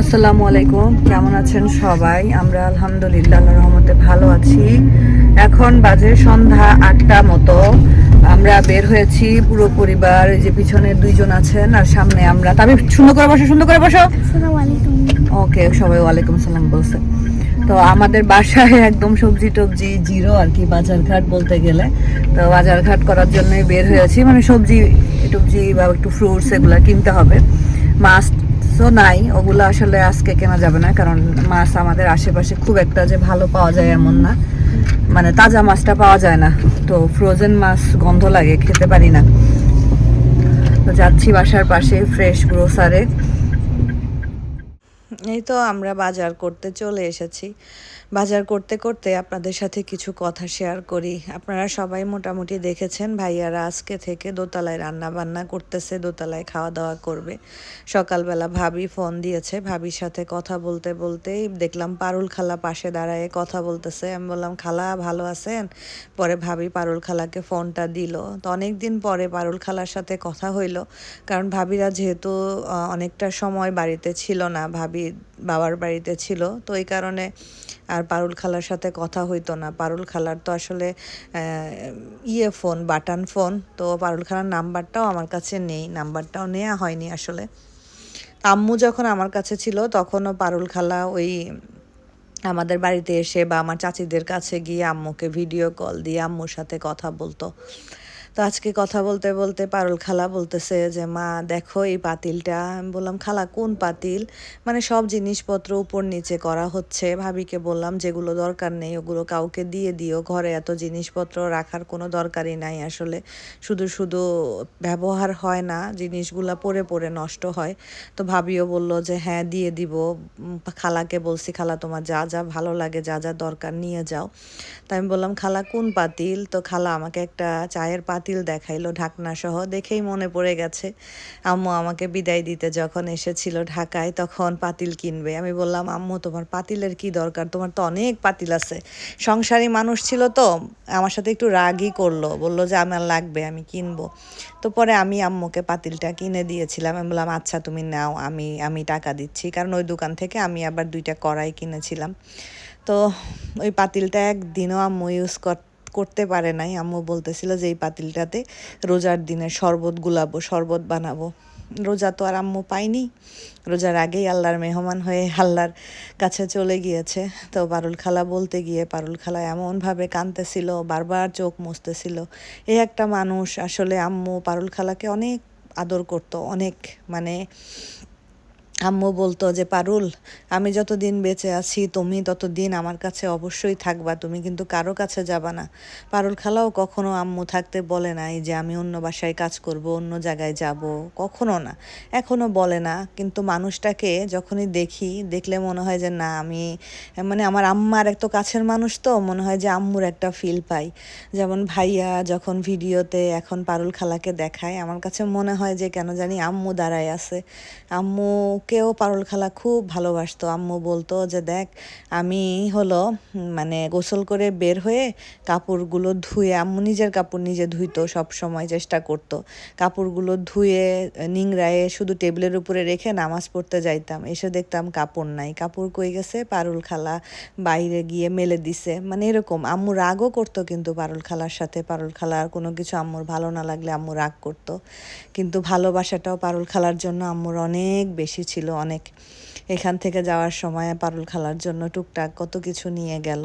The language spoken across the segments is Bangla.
আসসালামু আলাইকুম। কেমন আছেন সবাই? আমরা আলহামদুলিল্লাহ রহমতে ভালো আছি। এখন বাজে সন্ধ্যা আটটা মতো। আমরা বের হয়েছি পুরো পরিবার যে পিছনে দুইজন আছেন আর সামনে আমরা। তবে সুন্দর করে বসো সুন্দর করে বসো। ওকে সবাই ওয়ালাইকুম সালাম বলছে। তো আমাদের বাসায় একদম সবজি টবজি জিরো আর কি বাজারঘাট বলতে গেলে। তো বাজারঘাট করার জন্যই বের হয়েছি। মানে সবজি টবজি বা একটু ফ্রুটস এগুলো কিনতে হবে। মাছ তো নাই, ওগুলো আসলে আজকে কেনা যাবে না, কারণ মাছ আমাদের আশেপাশে খুব একটা যে ভালো পাওয়া যায় এমন না। মানে তাজা মাছটা পাওয়া যায় না, তো ফ্রোজেন মাছ গন্ধ লাগে, খেতে পারি না। তো যাচ্ছি বাসার পাশে ফ্রেশ গ্রোসারে এই তো আমরা বাজার করতে চলে এসেছি। বাজার করতে করতে আপনাদের সাথে কিছু কথা শেয়ার করি। আপনারা সবাই মোটামুটি দেখেছেন ভাইয়ারা আজকে থেকে দোতলায় রান্না বান্না করতেছে, দোতলায় খাওয়া দাওয়া করবে। সকালবেলা ভাবি ফোন দিয়েছে, ভাবির সাথে কথা বলতে বলতেই দেখলাম পারুল খালা পাশে দাঁড়ায় কথা বলতেছে। আমি বললাম, খালা, ভালো আছেন? পরে ভাবি পারুল খালাকে ফোনটা দিল। তো অনেক দিন পরে পারুল খালার সাথে কথা হইল, কারণ ভাবিরা যেহেতু অনেকটা সময় বাড়িতে ছিল না, ভাবি বাবার বাড়িতে ছিল। তো এই কারণে আর পারুল খালার সাথে কথা হইতো না। পারুল খালার তো আসলে ইয়ে ফোন, বাটান ফোন। তো পারুল খালার নাম্বারটাও আমার কাছে নেই। নাম্বারটাও নেওয়া হয়নি আসলে। আম্মু যখন আমার কাছে ছিল, তখনও পারুল খালা ওই আমাদের বাড়িতে এসে বা আমার চাচিদের কাছে গিয়ে আম্মুকে ভিডিও কল দিয়ে আম্মুর সাথে কথা বলতো। তো আজকে কথা বলতে বলতে পারুল খালা বলতেছে যে, মা, দেখো এই পাতিলটা। আমি বললাম, খালা, কোন পাতিল? মানে সব জিনিসপত্র উপর নিচে করা হচ্ছে। ভাবিকে বললাম, যেগুলো দরকার নেই, ওগুলো কাউকে দিয়ে দিও। ঘরে এত জিনিসপত্র রাখার কোনো দরকারই নাই আসলে। শুধু শুধু ব্যবহার হয় না, জিনিসগুলা পরে পরে নষ্ট হয়। তো ভাবিও বলল যে হ্যাঁ দিয়ে দিব। খালাকে বলছি, খালা, তোমার যা যা ভালো লাগে, যা যা দরকার নিয়ে যাও। তো আমি বললাম, খালা, কোন পাতিল? তো খালা আমাকে একটা চায়ের পাতিল দেখাইলো ঢাকনা সহ দেখেই মনে পড়ে গেছে, আম্মু, আমাকে বিদায় দিতে যখন এসেছিল ঢাকায় তখন পাতিল কিনবে। আমি বললাম, আম্মু, তোমার পাতিলের কি দরকার? তোমার তো অনেক পাতিল আছে। সংসারী মানুষ ছিল তো, আমার সাথে একটু রাগই করল। বলল যে, আমার লাগবে, আমি কিনবো। তো পরে আমি আম্মুকে পাতিলটা কিনে দিয়েছিলাম। আমি বললাম আচ্ছা তুমি নাও, আমি আমি টাকা দিচ্ছি। কারণ ওই দোকান থেকে আমি আবার দুইটা কড়াই কিনেছিলাম। তো ওই পাতিলটা একদিনও আম্মু ইউজ কর করতে পারে নাই। আম্মু বলতেছিল যে এই পাতিলটাতে রোজার দিনে শরবত গুলাবো, শরবত বানাবো। রোজা তো আর আম্মু পাইনি রোজার আগেই আল্লাহর মেহমান হয়ে আল্লাহর কাছে চলে গিয়েছে। তো পারুল খালা বলতে গিয়ে পারুল খালা এমনভাবে কাঁদতেছিল, বারবার চোখ মুছতেছিল। এই একটা মানুষ আসলে আম্মু পারুল খালাকে অনেক আদর করতো, অনেক মানে আম্মু বলতো যে, পারুল, আমি যতদিন বেঁচে আছি, তুমি ততদিন আমার কাছে অবশ্যই থাকবা, তুমি কিন্তু কারও কাছে যাবা না। পারুল খালাও কখনো আম্মু থাকতে বলে নাই যে, আমি অন্য বাসায় কাজ করব, অন্য জায়গায় যাব। কখনো না, এখনও বলে না। কিন্তু মানুষটাকে যখনই দেখি, দেখলে মনে হয় যে, না, আমি মানে আমার আম্মার এত কাছের মানুষ তো, মনে হয় যে আম্মুর একটা ফিল পাই। যেমন ভাইয়া যখন ভিডিওতে এখন পারুল খালাকে দেখায়, আমার কাছে মনে হয় যে, কেন জানি আম্মু দাঁড়ায় আছে। আম্মুকেও পারুল খালা খুব ভালোবাসতো। আম্মু বলতো যে, দেখ, আমি হলো মানে গোসল করে বের হয়ে কাপড়গুলো ধুয়ে, আম্মু নিজের কাপড় নিজে ধুইতো, সব সময় চেষ্টা করতো। কাপড়গুলো ধুয়ে, নিংড়ায়ে শুধু টেবিলের উপরে রেখে নামাজ পড়তে যাইতাম। এসে দেখতাম কাপড় নাই। কাপড় কই গেছে? পারুল খালা বাইরে গিয়ে মেলে দিছে। মানে এরকম আম্মু রাগও করতো কিন্তু পারুল খালার সাথে। পারুল খালার কোনো কিছু আম্মুর ভালো না লাগলে আম্মু রাগ করতো। কিন্তু ভালোবাসাটাও পারুল খালার জন্য আম্মুর অনেক বেশি ছিল অনেক। এখান থেকে যাওয়ার সময় পারুল খালার জন্য টুকটাক কত কিছু নিয়ে গেল।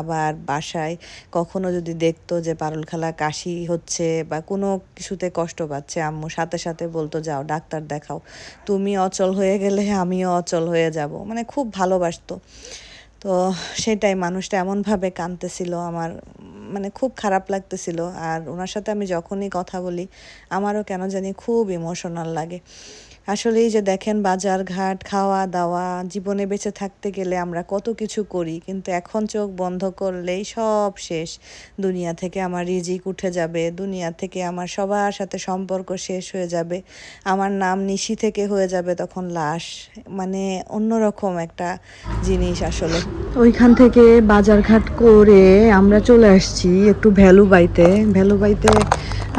আবার বাসায় কখনো যদি দেখতো যে পারুল খালা কাশি হচ্ছে বা কোনো কিছুতে কষ্ট পাচ্ছে, আম্মু সাথে সাথে বলতো, যাও, ডাক্তার দেখাও। তুমি অচল হয়ে গেলে আমিও অচল হয়ে যাব। মানে খুব ভালোবাসতো। তো সেটাই মানুষটা এমনভাবে কাঁদতেছিল আমার মানে খুব খারাপ লাগতেছিল। আর ওনার সাথে আমি যখনই কথা বলি, আমারও কেন জানি খুব ইমোশনাল লাগে। আসলে এই যে দেখেন বাজার ঘাট খাওয়া দাওয়া জীবনে বেঁচে থাকতে গেলে আমরা কত কিছু করি, কিন্তু এখন চোখ বন্ধ করলেই সব শেষ। দুনিয়া থেকে আমার রিজিক উঠে যাবে, দুনিয়া থেকে আমার সবার সাথে সম্পর্ক শেষ হয়ে যাবে, আমার নাম নিশি থেকে হয়ে যাবে তখন লাশ। মানে অন্যরকম একটা জিনিস আসলে। ওইখান থেকে বাজারঘাট করে আমরা চলে আসছি একটু ভ্যালু বাইতে ভ্যালু বাইতে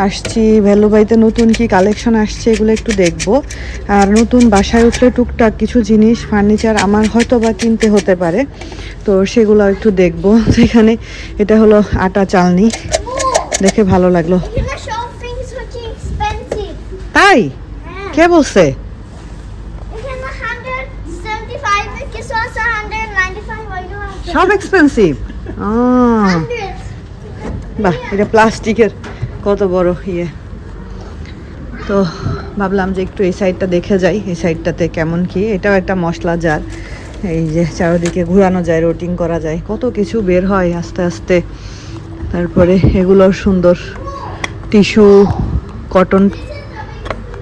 আসছি ভ্যালু বাইতে নতুন কি কালেকশন আসছে এগুলো একটু দেখব। আর নতুন বাসায় উঠলে টুকটাক কিছু জিনিস ফার্নিচার আমার হয়তো বা কিনতে হতে পারে। তো সেগুলো একটু দেখব। তো এখানে এটা হলো আটা চালনি। দেখে ভালো লাগল। তাই? হ্যাঁ। কে বলছে? এখানে 175 কিছু আছে 195 ওইগুলো আছে। সব এক্সপেন্সিভ 100 বাহ এটা প্লাস্টিকের কত বড় ইয়ে। তো ভাবলাম যে একটু এই সাইডটা দেখে যাই, এই সাইডটাতে কেমন কি। এটাও একটা মশলা জার। এই যে চারিদিকে ঘোরানো যায় রোটিং করা যায়। কত কিছু বের হয় আস্তে আস্তে। তারপরে এগুলো সুন্দর টিস্যু কটন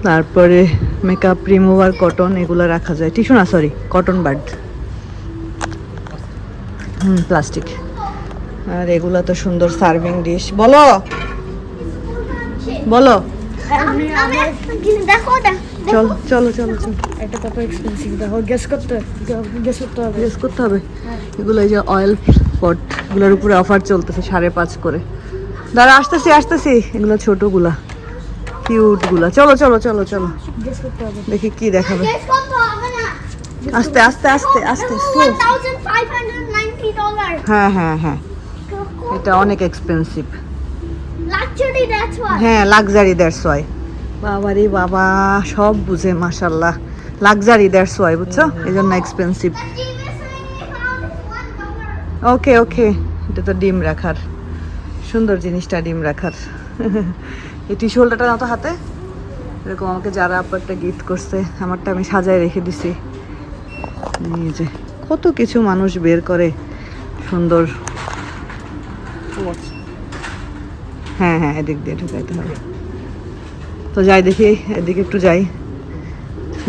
তারপরে মেকআপ রিমুভার কটন এগুলো রাখা যায়। টিস্যু না সরি কটন বার্ড হুম প্লাস্টিক আর এগুলো তো সুন্দর সার্ভিং ডিশ বলো! বলো! চল চলো চলো চলো। এটা কত এক্সপেন্সিভ দেখো গেস করতে গেস করতে হবে। গেস করতে হবে। এগুলো এই যে অয়েল পট এগুলোর উপরে অফার চলতেছে সাড়ে পাঁচ করে। দাঁড়া আসতেছি আসতেছি। এগুলো ছোটগুলা কিউটগুলা। চলো চলো চলো চলো। গেস করতে হবে। দেখি কি দেখাবে। আস্তে আস্তে আস্তে আস্তে slow। 1590 ডলার হ্যাঁ হ্যাঁ হ্যাঁ। এটা অনেক এক্সপেন্সিভ লাক্সারি দ্যাটস ওয়াই হ্যাঁ লাক্সারি দ্যাটস ওয়াই বাবা রে বাবা সব বুঝে মাশাল্লাহ লাক্সারি দ্যাটস ওয়াই বুঝছ? এই জন্য এক্সপেন্সিভ ওকে ওকে এটা তো ডিম রাখার। সুন্দর জিনিসটা ডিম রাখার। এই টিস্যু হোল্ডারটা নাও তো হাতে। এরকম আমাকে যারা আপু একটা গিফট করছে আমারটা আমি সাজায় রেখে দিছি। এই যে কত কিছু মানুষ বের করে। সুন্দর। হ্যাঁ হ্যাঁ এদিক দিয়ে ঢুকাইতে হবে। তো যাই দেখি, এদিকে একটু যাই।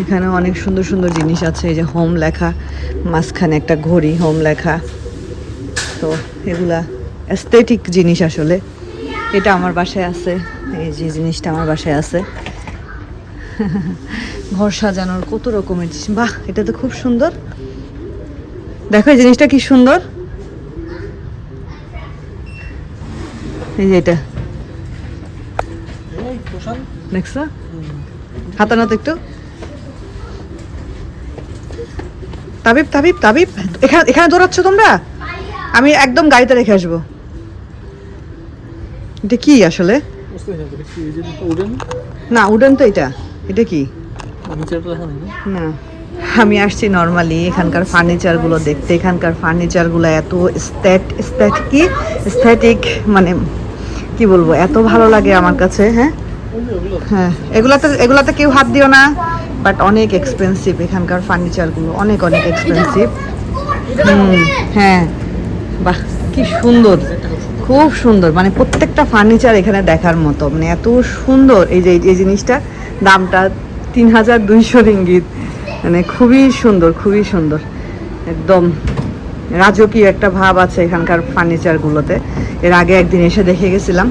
এখানে অনেক সুন্দর সুন্দর জিনিস আছে, এই যে হোম লেখা, মাঝখানে একটা ঘড়ি, হোম লেখা। তো এগুলা অ্যাস্থেটিক জিনিস আসলে। এটা আমার বাসায় আছে, এই যে জিনিসটা আমার বাসায় আছে। ঘর সাজানোর কত রকমের জিনিস। বাহ, এটা তো খুব সুন্দর। দেখো এই জিনিসটা কি সুন্দর। এই যে এটা। দেখছ হাতে না তো একটু। তাবিব তাবিব তাবিব। এখানে এখানে দৌড়াচ্ছ তোমরা? আমি একদম গাড়িতে রেখে আসব। এটা কি আসলে? না, উডেন তো এটা। এটা কি? না। আমি আসছি নর্মালি এখানকার ফার্নিচারগুলো দেখতে। এখানকার ফার্নিচারগুলো এত স্ট্যাট স্ট্যাট কি? স্থেটিক মানে কি বলব? এত ভালো লাগে আমার কাছে হ্যাঁ? হ্যাঁ এগুলাতে এগুলাতে কেউ হাত দিও না বাট অনেক এক্সপেন্সিভ এখানকার ফার্নিচারগুলো অনেক অনেক এক্সপেন্সিভ হুম হ্যাঁ। বাহ, কি সুন্দর, খুব সুন্দর। মানে প্রত্যেকটা ফার্নিচার এখানে দেখার মতো মানে এত সুন্দর। এই যে, এই জিনিসটা, দামটা তিন হাজার দুইশো রিঙ্গিত। মানে খুবই সুন্দর খুবই সুন্দর। একদম রাজকীয় একটা ভাব আছে এখানকার ফার্নিচারগুলোতে এর আগে একদিন এসে দেখে গেছিলাম।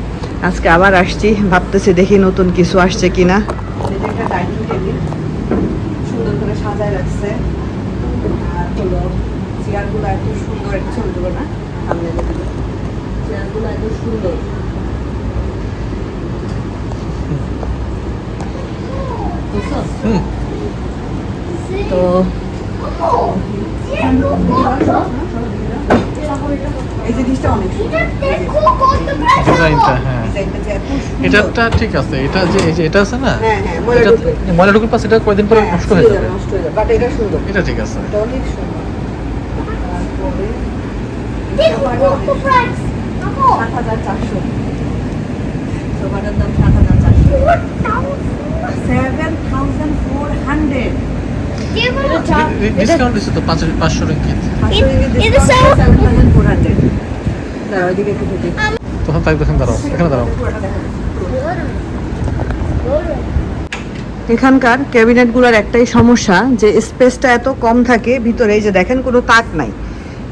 আজকে আবার আসছি, ভাবতেছি দেখি নতুন কিছু আসছে কিনা। সুন্দর করে সাজায় রাখছে। আর এত সুন্দর, একটা চেয়ারগুলো এত সুন্দর? তো এই জিনিসটা অনেক ডিজাইনটা হ্যাঁ। এটাটা ঠিক আছে এটা যে এই যে এটা আছে না? হ্যাঁ হ্যাঁ এটা ময়লা ঢুকুর পাশে এটা কয়দিন পরে হ্যাঁ, নষ্ট হয়ে যাবে? নষ্ট হয়ে যাবে বাট এটা সুন্দর। এটা ঠিক আছে। এটা অনেক সুন্দর। Seven thousand four hundred discount দিচ্ছে তো রিঙ্গিত তখন তাই দেখেন দাঁড়াও এখানে দাঁড়াও। এখানকার ক্যাবিনেটগুলোর একটাই সমস্যা যে স্পেসটা এত কম থাকে ভিতরে এই যে দেখেন কোনো তাক নাই।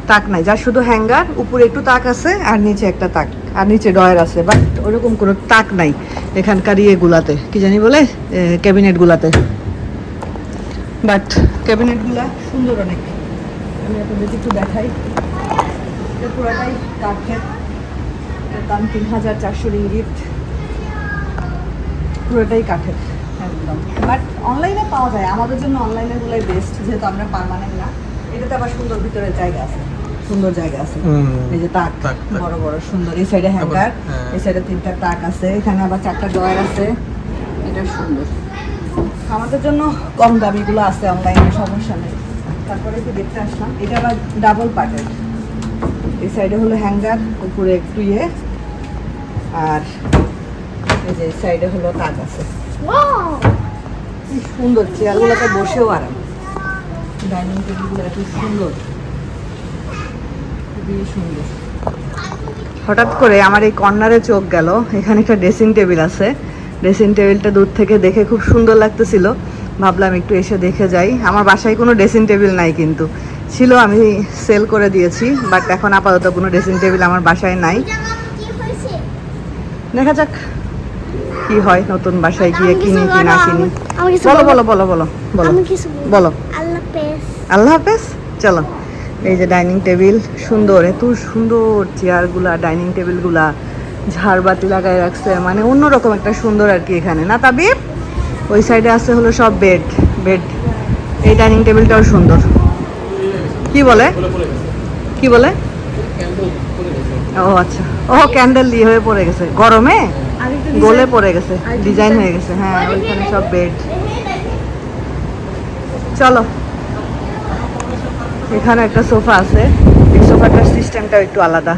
তাক নাই যার শুধু হ্যাঙ্গার উপরে একটু তাক আছে আর নিচে একটা তাক আর নিচে ডয়ার আছে বাট ওরকম কোনো তাক নাই এখানকার ইয়েগুলাতে কি জানি বলে ক্যাবিনেটগুলাতে। বাট ক্যাবিনেটগুলা সুন্দর অনেক। আমি আপনাদের একটু দেখাই। এটা পুরোটাই কাঠের এটার দাম তিন হাজার চারশো রিঙ্গিত পুরোটাই কাঠের একদম। বাট অনলাইনে পাওয়া যায় আমাদের জন্য অনলাইনে গুলোই বেস্ট যেহেতু আমরা পার্মানেন্ট না। এটাতে আবার সুন্দর ভিতরে জায়গা আছে সুন্দর জায়গা আছে। এই যে তাক। বড় বড় সুন্দর। এই সাইডে হ্যাঙ্গার হ্যাঁ। এই সাইডে তিনটা তাক আছে এখানে আবার চারটা ড্রয়ার আছে। এটা সুন্দর। আমাদের জন্য কম দামিগুলো আছে অনলাইনে সমস্যা নেই। তারপরে একটু দেখতে আসলাম। এটা আবার ডাবল পার্টের এই সাইডে হলো হ্যাঙ্গার উপরে একটু ইয়ে। আর এই যে সাইডে হলো তাক আছে। কি সুন্দর চেয়ারগুলোতে বসেও আরাম। ডাইনিং টেবিলগুলো এত সুন্দর। খুবই সুন্দর। হঠাৎ করে আমার এই কর্নারে চোখ গেল। এখানে একটা ড্রেসিং টেবিল আছে। ড্রেসিং টেবিলটা দূর থেকে দেখে খুব সুন্দর লাগতেছিল। ভাবলাম একটু এসে দেখে যাই। আমার বাসায় কোনো ড্রেসিং টেবিল নাই কিন্তু। ছিল আমি সেল করে দিয়েছি বাট এখন আপাতত কোনো ড্রেসিং টেবিল আমার বাসায় নাই? দেখা যাক কি হয় নতুন বাসায় গিয়ে কিনি কি না কিনি। বলো বলো। বলো বলো বলো বলো আল্লাহ হাফেজ। চলো। এই যে ডাইনিং টেবিল সুন্দর এত সুন্দর চেয়ারগুলা ডাইনিং টেবিলগুলা ঝাড়বাতি লাগায় রাখছে। মানে অন্যরকম একটা সুন্দর আর কি এখানে। না তাবিব? ওই সাইডে আছে হলো সব বেড বেড এই ডাইনিং টেবিলটাও সুন্দর। কি বলে? কি বলে? ও আচ্ছা। ও ক্যান্ডেল দিয়ে হয়ে পড়ে গেছে। গরমে? গলে পড়ে গেছে। ডিজাইন হয়ে গেছে। হ্যাঁ ওইখানে সব বেড চলো। এখানে একটা সোফা আছে। এই সোফাটার সিস্টেমটাও একটু আলাদা।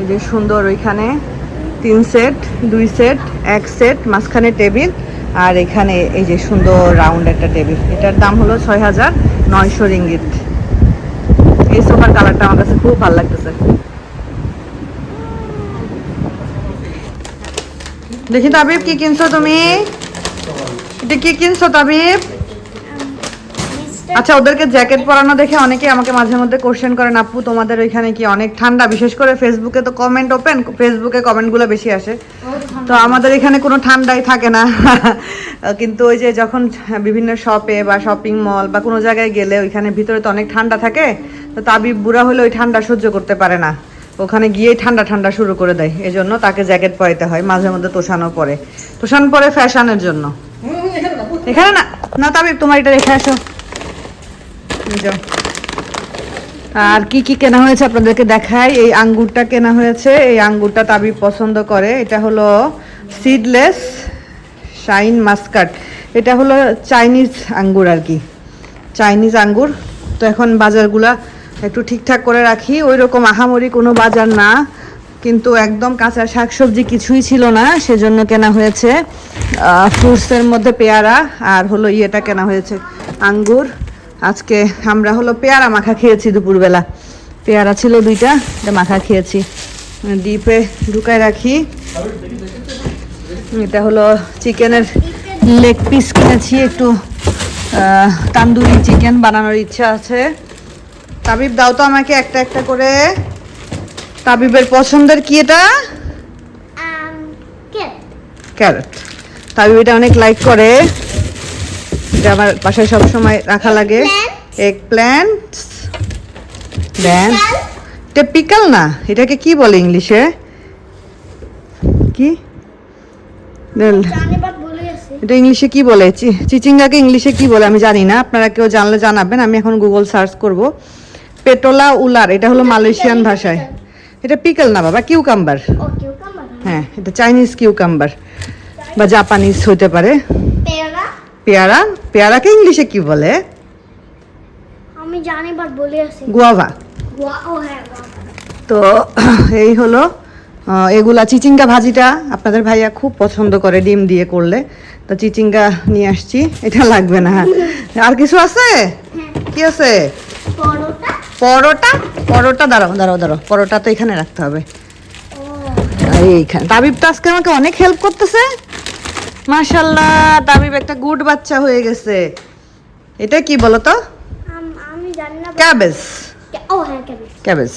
এই যে সুন্দর ওইখানে। তিন সেট, দুই সেট, এক সেট, মাঝখানে টেবিল আর এখানে এই যে সুন্দর রাউন্ড একটা টেবিল। এটার দাম হলো ছয় হাজার নয়শো রিঙ্গিত। এই সোফার কালারটা আমার কাছে খুব ভালো লাগতেছে। দেখি তাবিব, কি কিনছো তুমি? এটা কি কিনছো তাবিব? আচ্ছা ওদেরকে জ্যাকেট পরানো দেখে অনেকে আমাকে মাঝে মধ্যে কোশ্চেন করেন আপু তোমাদের ওইখানে কি অনেক ঠান্ডা? বিশেষ করে ফেসবুকে তো কমেন্ট ওপেন ফেসবুকে কমেন্টগুলো বেশি আসে। তো আমাদের এখানে কোনো ঠান্ডাই থাকে না। কিন্তু ওই যে যখন বিভিন্ন শপে বা শপিং মল বা কোনো জায়গায় গেলে ওইখানে ভিতরে তো অনেক ঠান্ডা থাকে তো তাবিব বুড়া হলে ওই ঠান্ডা সহ্য করতে পারে না। ওখানে গিয়েই ঠান্ডা ঠান্ডা শুরু করে দেয়। এজন্য তাকে জ্যাকেট পরাইতে হয় মাঝে মধ্যে তোষানো পরে। তোষান পরে ফ্যাশনের জন্য। এখানে না না তাবিব তোমার এটা রেখে আসো। আর কি কি কেনা হয়েছে আপনাদেরকে দেখাই? এই আঙ্গুরটা কেনা হয়েছে। এই আঙ্গুরটা তাবি পছন্দ করে। এটা হলো সিডলেস শাইন মাস্কাট এটা হলো চাইনিজ আঙ্গুর আর কি। চাইনিজ আঙ্গুর। তো এখন বাজারগুলা একটু ঠিকঠাক করে রাখি। ওই রকম আহামরি কোনো বাজার না। কিন্তু একদম কাঁচা শাকসবজি কিছুই ছিল না। সেজন্য কেনা হয়েছে। ফ্রুটসের মধ্যে পেয়ারা আর হলো ইয়েটা কেনা হয়েছে। আঙ্গুর। আজকে আমরা হলো পেয়ারা মাখা খেয়েছি দুপুরবেলা। পেয়ারা ছিল দুইটা এটা মাখা খেয়েছি। ডিপে ঢুকায় রাখি। এটা হলো চিকেনের লেগ পিস কিনেছি একটু তান্দুরি চিকেন বানানোর ইচ্ছা আছে। তাবিব দাও তো আমাকে একটা একটা করে। তাবিবের পছন্দের কি এটা? ক্যারেট। তাবিব এটা অনেক লাইক করে। এটা আমার বাসায় সবসময় রাখা লাগে। এগ প্ল্যান্ট দেন এটা পিকল না এটাকে কি বলে ইংলিশে? কি? এটা ইংলিশে কি বলে? চিচিঙ্গাকে ইংলিশে কি বলে? আমি জানি না আপনারা কেউ জানলে জানাবেন আমি এখন গুগল সার্চ করব। পেটোলা উলার এটা হলো মালয়েশিয়ান ভাষায়। এটা পিকল না বাবা কিউকাম্বার হ্যাঁ এটা চাইনিজ কিউকাম্বার বা জাপানিজ হইতে পারে। পেয়ারা? পেয়ারা পেয়ারাকে ইংলিশে কি বলে? আমি জানি বাট বলে গেছি গুয়াভা। হ্যাঁ। তো এই হলো এগুলা চিচিঙ্গা ভাজিটা। আপনাদের ভাইয়া খুব পছন্দ করে ডিম দিয়ে করলে। তো চিচিঙ্গা নিয়ে আসছি। এটা লাগবে না আর কিছু আছে? কি আছে? পরোটা। পরোটা? পরোটা দাঁড়াও দাঁড়াও দাঁড়াও। পরোটা তো এখানে রাখতে হবে। এইখানে। তাবিব তো আজকে আমাকে অনেক হেল্প করতেছে। মাশাল্লাহ তাবিব একটা গুড বাচ্চা হয়ে গেছে। এটা কি বলো তো ক্যাবেজ। ও হ্যাঁ ক্যাবেজ। ক্যাবেজ।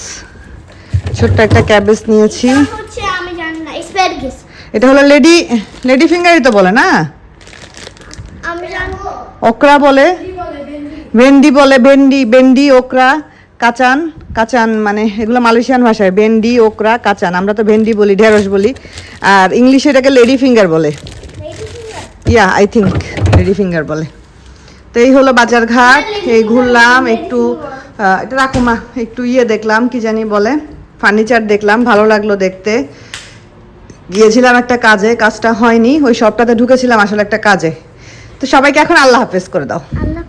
ছোট্ট একটা ক্যাবেজ নিয়েছি। হচ্ছে আমি জানি না স্প্যারগিস এটা হলো লেডি লেডি ফিঙ্গারই তো বলে না? আমি জানব ওকরা বলে। ভেন্ডি বলে ভেন্ডি ভেন্ডি ওকরা কাচান কাচান মানে এগুলো মালয়েশিয়ান ভাষায় ভেন্ডি ওকরা কাচান। আমরা তো ভেন্ডি বলি ঢেঁড়স বলি। আর ইংলিশে এটাকে লেডি ফিঙ্গার বলে। Yeah I think ready finger বলে। তো এই হলো বাজার ঘাট এই ঘুরলাম, একটু এটা রাখো মা, একটু ইয়ে দেখলাম, কি জানি বলে ফার্নিচার দেখলাম, ভালো লাগল দেখতে। গিয়েছিলাম একটা কাজে, কাজটা হয়নি, ওই সবটাতে ঢুকেছিলাম আসলে একটা কাজে। তো সবাইকে এখন আল্লাহ হাফেজ করে দাও। আল্লাহ